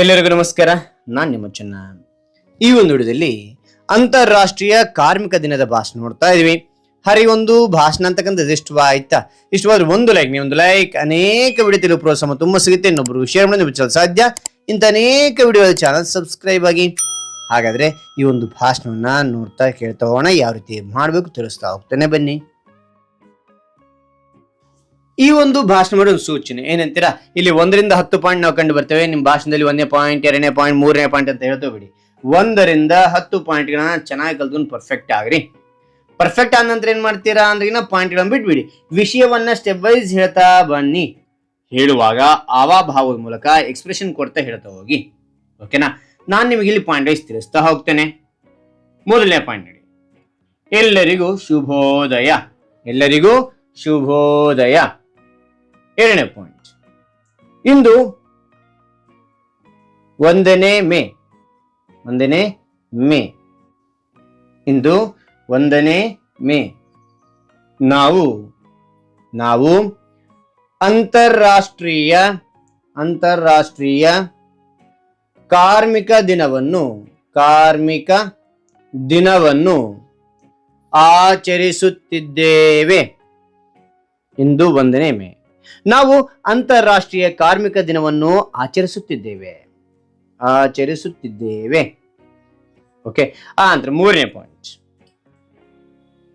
ಎಲ್ಲರಿಗೂ ನಮಸ್ಕಾರ. ನಾನು ನಿಮ್ಮ ಚೆನ್ನ. ಈ ಒಂದು ವಿಡಿಯೋದಲ್ಲಿ ಅಂತಾರಾಷ್ಟ್ರೀಯ ಕಾರ್ಮಿಕ ದಿನದ ಭಾಷಣ ನೋಡ್ತಾ ಇದೀವಿ. ಹರಿ ಒಂದು ಭಾಷಣ ಅಂತಕ್ಕಂಥದ್ದು ಇಷ್ಟವಾ ಆಯ್ತಾ? ಇಷ್ಟವಾದ್ರೆ ಒಂದು ಲೈಕ್ ನೀವು ಒಂದು ಲೈಕ್ ಅನೇಕ ವಿಡಿಯೋ ತಿಳಿಯೋ ಪ್ರೋತ್ಸಾಹ ತುಂಬ ಸಿಗುತ್ತೆ. ಇನ್ನೊಬ್ರು ಶೇರ್ ಮಾಡಿ ಬಿಚ್ಚಲು ಸಾಧ್ಯ. ಇಂಥ ಅನೇಕ ವಿಡಿಯೋ ಚಾನಲ್ ಸಬ್ಸ್ಕ್ರೈಬ್ ಆಗಿ. ಹಾಗಾದ್ರೆ ಈ ಒಂದು ಭಾಷಣವನ್ನ ನೋಡ್ತಾ ಕೇಳ್ತಾ ಹೋಗೋಣ. ಯಾವ ರೀತಿ ಮಾಡಬೇಕು ತಿಳಿಸ್ತಾ ಹೋಗ್ತಾನೆ ಬನ್ನಿ. ಈ ಒಂದು ಭಾಷಣ ಮಾಡಿ ಒಂದು ಸೂಚನೆ. ಏನಂತೀರಾ? ಇಲ್ಲಿ ಒಂದರಿಂದ ಹತ್ತು ಪಾಯಿಂಟ್ ನಾವು ಕಂಡು ಬರ್ತೇವೆ. ನಿಮ್ಮ ಭಾಷಣದಲ್ಲಿ ಒಂದನೇ ಪಾಯಿಂಟ್ ಎರಡನೇ ಪಾಯಿಂಟ್ ಮೂರನೇ ಪಾಯಿಂಟ್ ಅಂತ ಹೇಳ್ತೇವೆ ಬಿಡಿ ಒಂದರಿಂದ ಹತ್ತು ಪಾಯಿಂಟ್ಗಳನ್ನ ಚೆನ್ನಾಗಿ ಕಲ್ತ್ಕೊಂಡು ಪರ್ಫೆಕ್ಟ್ ಆಗ್ರಿ. ಪರ್ಫೆಕ್ಟ್ ಆದ ನಂತರ ಏನ್ ಮಾಡ್ತೀರಾ ಅಂದ್ರೆ ಪಾಯಿಂಟ್ಗಳನ್ನ ಬಿಟ್ಬಿಡಿ. ವಿಷಯವನ್ನ ಸ್ಟೆಪ್ ವೈಸ್ ಹೇಳ್ತಾ ಬನ್ನಿ. ಹೇಳುವಾಗ ಆವಾಭಾವದ ಮೂಲಕ ಎಕ್ಸ್ಪ್ರೆಷನ್ ಕೊಡ್ತಾ ಹೇಳ್ತಾ ಹೋಗಿ. ಓಕೆನಾ ನಾನು ನಿಮಗೆ ಇಲ್ಲಿ ಪಾಯಿಂಟ್ ವೈಸ್ ತಿಳಿಸ್ತಾ ಹೋಗ್ತೇನೆ. ಮೊದಲನೇ ಪಾಯಿಂಟ್ ನೋಡಿ. ಎಲ್ಲರಿಗೂ ಶುಭೋದಯ. ಎಲ್ಲರಿಗೂ ಶುಭೋದಯ. ಎರಡನೇ ಪಾಯಿಂಟ್ ಇಂದು ಒಂದನೇ ಮೇ. ಒಂದನೇ ಮೇ. ಇಂದು ಒಂದನೇ ಮೇ. ನಾವು ನಾವು ಅಂತಾರಾಷ್ಟ್ರೀಯ ಅಂತಾರಾಷ್ಟ್ರೀಯ ಕಾರ್ಮಿಕ ದಿನವನ್ನು ಕಾರ್ಮಿಕ ದಿನವನ್ನು ಆಚರಿಸುತ್ತಿದ್ದೇವೆ. ಇಂದು ಒಂದನೇ ಮೇ. ನಾವು ಅಂತಾರಾಷ್ಟ್ರೀಯ ಕಾರ್ಮಿಕ ದಿನವನ್ನು ಆಚರಿಸುತ್ತಿದ್ದೇವೆ. ಆಚರಿಸುತ್ತಿದ್ದೇವೆ. ಓಕೆ ನಂತರ ಮೂರನೇ ಪಾಯಿಂಟ್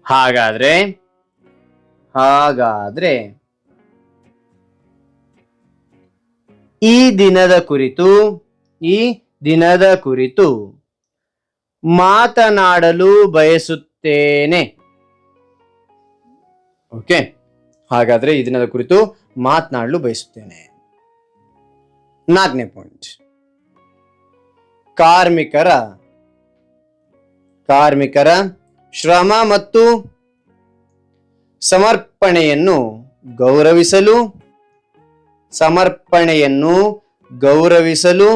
ಹಾಗಾದ್ರೆ ಹಾಗಾದ್ರೆ ಈ ದಿನದ ಕುರಿತು, ಈ ದಿನದ ಕುರಿತು ಮಾತನಾಡಲು ಬಯಸುತ್ತೇನೆ. ಓಕೆ ಹಾಗಾದ್ರೆ ಇದನ್ನ ಕುರಿತು ಮಾತನಾಡಲು ಬಯಸುತ್ತೇನೆ. ನಾಲ್ಕನೇ ಪಾಯಿಂಟ್ ಕಾರ್ಮಿಕರ ಕಾರ್ಮಿಕರ ಶ್ರಮ ಮತ್ತು ಸಮರ್ಪಣೆಯನ್ನು ಗೌರವಿಸಲು ಸಮರ್ಪಣೆಯನ್ನು ಗೌರವಿಸಲು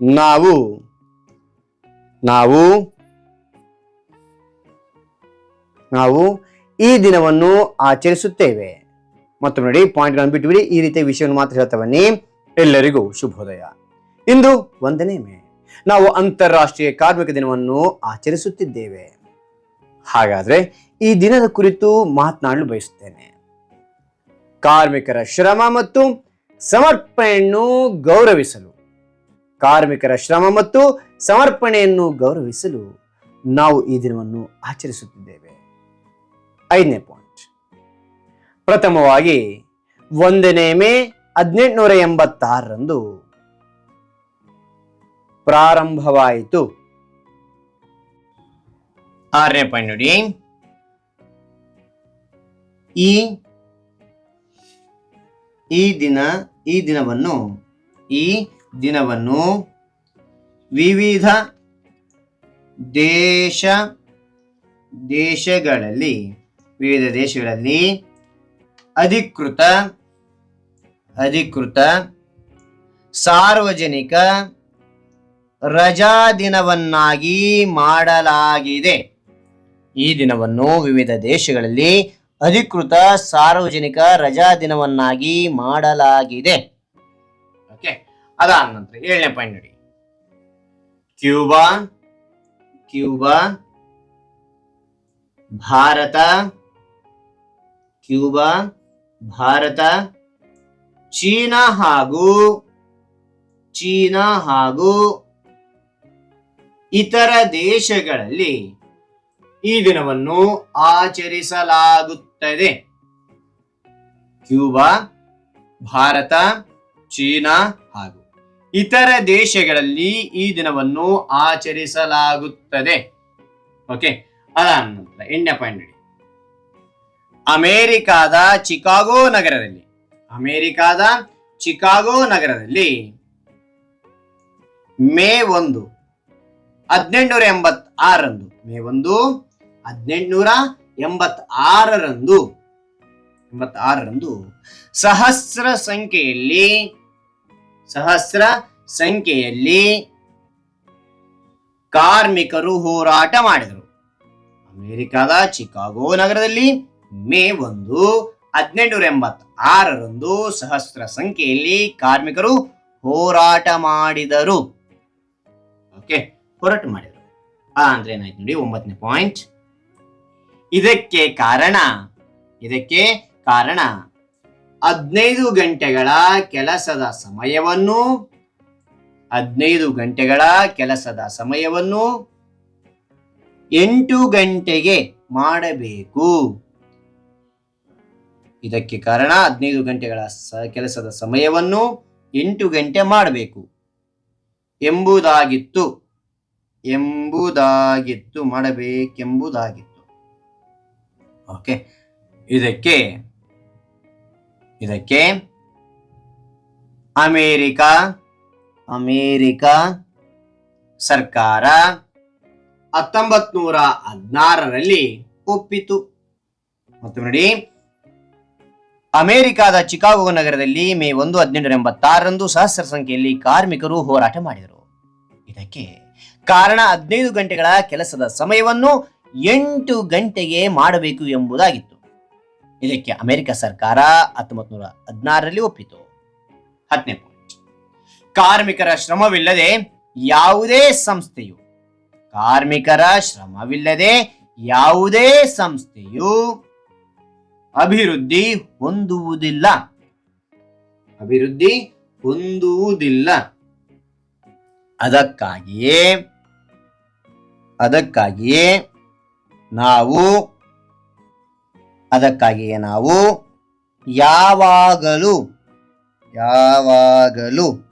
ನಾವು ನಾವು ನಾವು ಈ ದಿನವನ್ನು ಆಚರಿಸುತ್ತೇವೆ. ಮತ್ತು ನೋಡಿ ಪಾಯಿಂಟ್ಗಳನ್ನು ಬಿಟ್ಟುಬಿಡಿ ಈ ರೀತಿಯ ವಿಷಯವನ್ನು ಮಾತ್ರ ಹೇಳ್ತಾ ಬನ್ನಿ ಎಲ್ಲರಿಗೂ ಶುಭೋದಯ. ಇಂದು ಒಂದನೇ ಮೇ. ನಾವು ಅಂತಾರಾಷ್ಟ್ರೀಯ ಕಾರ್ಮಿಕ ದಿನವನ್ನು ಆಚರಿಸುತ್ತಿದ್ದೇವೆ. ಹಾಗಾದ್ರೆ ಈ ದಿನದ ಕುರಿತು ಮಾತನಾಡಲು ಬಯಸುತ್ತೇನೆ. ಕಾರ್ಮಿಕರ ಶ್ರಮ ಮತ್ತು ಸಮರ್ಪಣೆಯನ್ನು ಗೌರವಿಸಲು. ಕಾರ್ಮಿಕರ ಶ್ರಮ ಮತ್ತು ಸಮರ್ಪಣೆಯನ್ನು ಗೌರವಿಸಲು ನಾವು ಈ ದಿನವನ್ನು ಆಚರಿಸುತ್ತಿದ್ದೇವೆ. ಐದನೇ ಪಾಯಿಂಟ್ ಪ್ರಥಮವಾಗಿ ಒಂದನೇ ಮೇ ಹದಿನೆಂಟುನೂರ ಎಂಬತ್ತಾರರಂದು ಪ್ರಾರಂಭವಾಯಿತು. ಆರನೇ ಪಾಯಿಂಟ್ ನೋಡಿ. ಈ ಈ ದಿನ, ಈ ದಿನವನ್ನು ಈ ದಿನವನ್ನು ವಿವಿಧ ದೇಶ, ದೇಶಗಳಲ್ಲಿ ವಿವಿಧ ದೇಶಗಳಲ್ಲಿ ಅಧಿಕೃತ ಅಧಿಕೃತ, ಸಾರ್ವಜನಿಕ ರಜಾ ದಿನವನ್ನಾಗಿ ಮಾಡಲಾಗಿದೆ. ಈ ದಿನವನ್ನು ವಿವಿಧ ದೇಶಗಳಲ್ಲಿ ಅಧಿಕೃತ, ಸಾರ್ವಜನಿಕ ರಜಾ ದಿನವನ್ನಾಗಿ ಮಾಡಲಾಗಿದೆ. ಓಕೆ, ಅದಾದ ನಂತರ ಏಳನೇ ಪಾಯಿಂಟ್ ನೋಡಿ. Cuba Cuba, Bharat Cuba, Bharat, China ಹಾಗೂ ಚೀನಾ ಹಾಗೂ ಇತರ ದೇಶಗಳಲ್ಲಿ ಈ ದಿನವನ್ನು ಆಚರಿಸಲಾಗುತ್ತದೆ. ಕ್ಯೂಬಾ, ಭಾರತ, ಚೀನಾ ಹಾಗೂ ಇತರ ದೇಶಗಳಲ್ಲಿ ಈ ದಿನವನ್ನು ಆಚರಿಸಲಾಗುತ್ತದೆ. ಓಕೆ ಅದಾದ ನಂತರ, ಎಂಟನೇ ಪಾಯಿಂಟ್ ಅಮೆರಿಕಾದ ಚಿಕಾಗೋ ನಗರದಲ್ಲಿ. ಅಮೇರಿಕಾದ ಚಿಕಾಗೋ ನಗರದಲ್ಲಿ ಮೇ ಒಂದು ಹದಿನೆಂಟುನೂರ ಎಂಬತ್ತಾರರಂದು, ಮೇ ಒಂದು ಹದಿನೆಂಟುನೂರ ಎಂಬತ್ತಾರರಂದು ಎಂಬತ್ತಾರರಂದು ಸಹಸ್ರ ಸಂಖ್ಯೆಯಲ್ಲಿ ಸಹಸ್ರ ಸಂಖ್ಯೆಯಲ್ಲಿ ಕಾರ್ಮಿಕರು ಹೋರಾಟ ಮಾಡಿದರು. ಅಮೆರಿಕದ ಚಿಕಾಗೋ ನಗರದಲ್ಲಿ ಮೇ ಒಂದು ಹದಿನೆಂಟುನೂರ ಎಂಬತ್ತಾರರಂದು ಸಹಸ್ರ ಸಂಖ್ಯೆಯಲ್ಲಿ ಕಾರ್ಮಿಕರು ಹೋರಾಟ ಮಾಡಿದರು. ಓಕೆ, ಹೋರಾಟ ಮಾಡಿದರು. ಆ, ಅಂದ್ರೆ ಏನಾಯ್ತು ನೋಡಿ, ಒಂಬತ್ತನೇ ಪಾಯಿಂಟ್ ಇದಕ್ಕೆ ಕಾರಣ ಇದಕ್ಕೆ ಕಾರಣ ಹದಿನೈದು ಗಂಟೆಗಳ ಕೆಲಸದ ಸಮಯವನ್ನು, ಹದಿನೈದು ಗಂಟೆಗಳ ಕೆಲಸದ ಸಮಯವನ್ನು ಎಂಟು ಗಂಟೆಗೆ ಮಾಡಬೇಕು. ಇದಕ್ಕೆ ಕಾರಣ ಹದಿನೈದು ಗಂಟೆಗಳ ಕೆಲಸದ ಸಮಯವನ್ನು ಎಂಟು ಗಂಟೆ ಮಾಡಬೇಕು. ಎಂಬುದಾಗಿತ್ತು. ಎಂಬುದಾಗಿತ್ತು, ಮಾಡಬೇಕೆಂಬುದಾಗಿತ್ತು. ಓಕೆ. ಇದಕ್ಕೆ ಇದಕ್ಕೆ ಅಮೇರಿಕ ಅಮೇರಿಕ ಸರ್ಕಾರ ಹತ್ತೊಂಬತ್ ನೂರ ಹದಿನಾರರಲ್ಲಿ ಒಪ್ಪಿತು. ಮತ್ತು ನೋಡಿ. ಅಮೆರಿಕಾದ ಚಿಕಾಗೋ ನಗರದಲ್ಲಿ ಮೇ ಒಂದು ಹದಿನೆಂಟು ಎಂಬತ್ತಾರರಂದು ಸಹಸ್ರ ಸಂಖ್ಯೆಯಲ್ಲಿ ಕಾರ್ಮಿಕರು ಹೋರಾಟ ಮಾಡಿದರು. ಇದಕ್ಕೆ ಕಾರಣ ಹದಿನೈದು ಗಂಟೆಗಳ ಕೆಲಸದ ಸಮಯವನ್ನು ಎಂಟು ಗಂಟೆಗೆ ಮಾಡಬೇಕು ಎಂಬುದಾಗಿತ್ತು. ಇದಕ್ಕೆ ಅಮೆರಿಕ ಸರ್ಕಾರ ಹತ್ತೊಂಬತ್ತು ನೂರ ಹದಿನಾರರಲ್ಲಿ ಒಪ್ಪಿತು. ಹತ್ತನೇ ಕಾರ್ಮಿಕರ ಶ್ರಮವಿಲ್ಲದೆ ಯಾವುದೇ ಸಂಸ್ಥೆಯು, ಕಾರ್ಮಿಕರ ಶ್ರಮವಿಲ್ಲದೆ ಯಾವುದೇ ಸಂಸ್ಥೆಯು ಅಭಿವೃದ್ಧಿ ಹೊಂದುವುದಿಲ್ಲ. ಅಭಿವೃದ್ಧಿ ಹೊಂದುವುದಿಲ್ಲ. ಅದಕ್ಕಾಗಿಯೇ ಅದಕ್ಕಾಗಿಯೇ ನಾವು ಅದಕ್ಕಾಗಿಯೇ ನಾವು ಯಾವಾಗಲೂ ಯಾವಾಗಲೂ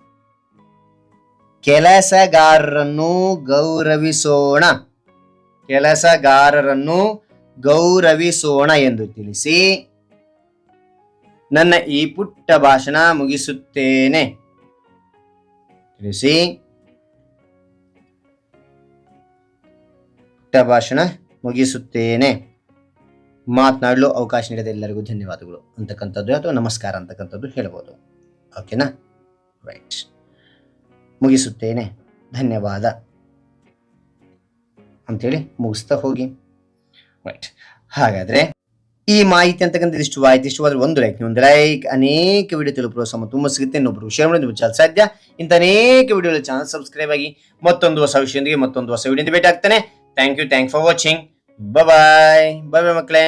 ಕೆಲಸಗಾರರನ್ನು ಗೌರವಿಸೋಣ. ಕೆಲಸಗಾರರನ್ನು ಗೌರವಿಸೋಣ ಎಂದು ತಿಳಿಸಿ ನನ್ನ ಈ ಪುಟ್ಟ ಭಾಷಣ ಮುಗಿಸುತ್ತೇನೆ. ತಿಳಿಸಿ. ಪುಟ್ಟ ಭಾಷಣ ಮುಗಿಸುತ್ತೇನೆ. ಮಾತನಾಡಲು ಅವಕಾಶ ನೀಡಿದ ಎಲ್ಲರಿಗೂ ಧನ್ಯವಾದಗಳು. ಅಂತಕ್ಕಂಥದ್ದು ಅಥವಾ ನಮಸ್ಕಾರ ಅಂತಕ್ಕಂಥದ್ದು ಹೇಳ್ಬೋದು. ಓಕೆನಾ ರೈಟ್ ಮುಗಿಸುತ್ತೇನೆ. ಧನ್ಯವಾದ. ಅಂಥೇಳಿ ಮುಗಿಸ್ತಾ ಹೋಗಿ. ರೈಟ್ ಹಾಗಾದ್ರೆ ಈ ಮಾಹಿತಿ ಅಂತಕ್ಕಂಥ ಇಷ್ಟು ಇಷ್ಟವಾದ್ರೆ ಒಂದು ಲೈಕ್ ಒಂದು ಲೈಕ್ ಅನೇಕ ವಿಡಿಯೋ ತಲುಪುವ ಸಮ ತುಂಬ ಸಿಗುತ್ತೆ. ಇನ್ನೊಬ್ಬರು ಶೇರ್ ಮುಚ್ಚಲು ಸಾಧ್ಯ. ಇಂಥ ಅನೇಕ ವಿಡಿಯೋ ಚಾನಲ್ ಸಬ್ಸ್ಕ್ರೈಬ್ ಆಗಿ ಮತ್ತೊಂದು ಹೊಸ ವಿಷಯದೊಂದಿಗೆ, ಮತ್ತೊಂದು ಹೊಸ ವಿಡಿಯೋದಿಂದ ಭೇಟಿ ಆಗ್ತಾನೆ. Thank you thank for watching bye bye bye ಮಕ್ಕಳೇ.